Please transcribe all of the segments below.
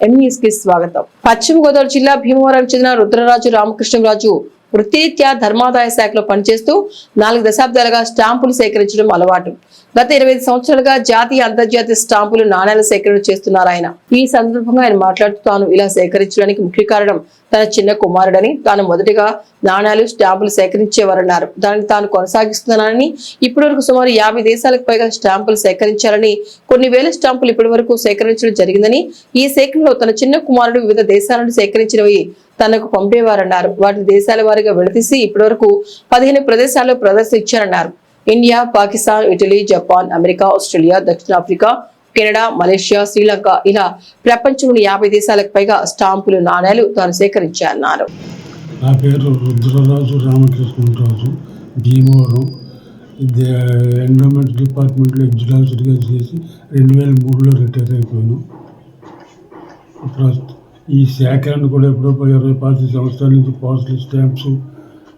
ఎంఈఎస్కి స్వాగతం. పశ్చిమ గోదావరి జిల్లా భీమవరం చెందిన రుద్రరాజు రామకృష్ణరాజు వృత్తిరీత్యా ధర్మాదాయ శాఖలో పనిచేస్తూ నాలుగు దశాబ్దాలుగా స్టాంపులు సేకరించడం అలవాటు. గత ఇరవై సంవత్సరాలుగా జాతీయ అంతర్జాతీయ స్టాంపులు నాణ్యాల సేకరణ చేస్తున్నారు ఆయన. ఈ సందర్భంగా ఆయన మాట్లాడుతూ తాను ఇలా సేకరించడానికి ముఖ్య కారణం తన చిన్న కుమారుడని తాను మొదటిగా నాణాలు స్టాంపులు సేకరించేవారన్నారు. దానిని తాను కొనసాగిస్తున్నానని ఇప్పటి వరకు సుమారు యాభై దేశాలకు పైగా స్టాంపులు సేకరించాలని కొన్ని వేల స్టాంపులు ఇప్పటి వరకు సేకరించడం జరిగిందని ఈ సేకరణలో తన చిన్న కుమారుడు వివిధ దేశాలను సేకరించినవి తనకు పంపేవారన్నారు. వాటిని దేశాల వారిగా విడదీసి ఇప్పటివరకు పదిహేను ప్రదేశాల్లో ప్రదర్శించారన్నారు. India Pakistan Italy Japan America Australia దక్షిణాఫ్రికా కెనడా మలేషియా శ్రీలంక ఇలా ప్రపంచంలోని యాభై దేశాలకు పైగా స్టాంపులు నాణ్యాలు తాను సేకరించారన్నారు. నా పేరు రుద్రరాజు రామకృష్ణరాజు భీమవరం. ఇది ఎండోమెంట్ డిపార్ట్మెంట్లో ఎగ్జిలాసర్గా చేసి రెండు వేల మూడులో రిటైర్ అయిపోయాను. ప్రస్తుతం ఈ సేకరణ కూడా ఎప్పుడో ఇరవై పాతి సంవత్సరాల నుంచి పోస్టల్ స్టాంప్స్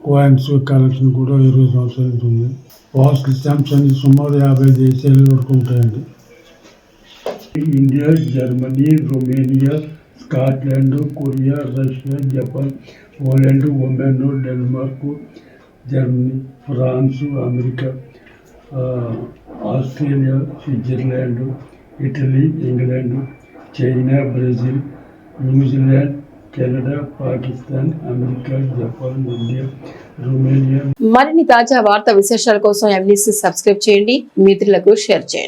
కాయిన్స్ కలెక్షన్ కూడా ఇరవై సంవత్సరాల నుంచి ఉంది. పోస్టల్ స్టాంప్స్ అన్ని సుమారు యాభై దేశాల వరకు ఉంటాయండి. India Germany Romania Scotland Korea Russia Japan Poland Oman Denmark Germany France America Australia Switzerland Italy England China Brazil New Zealand Canada Pakistan America Japan India Romania. మరిన్ని తాజా వార్తా విశేషాల కోసం ఎంబీసీ సబ్స్క్రైబ్ చేయండి. మిత్రులకు షేర్ చేయండి.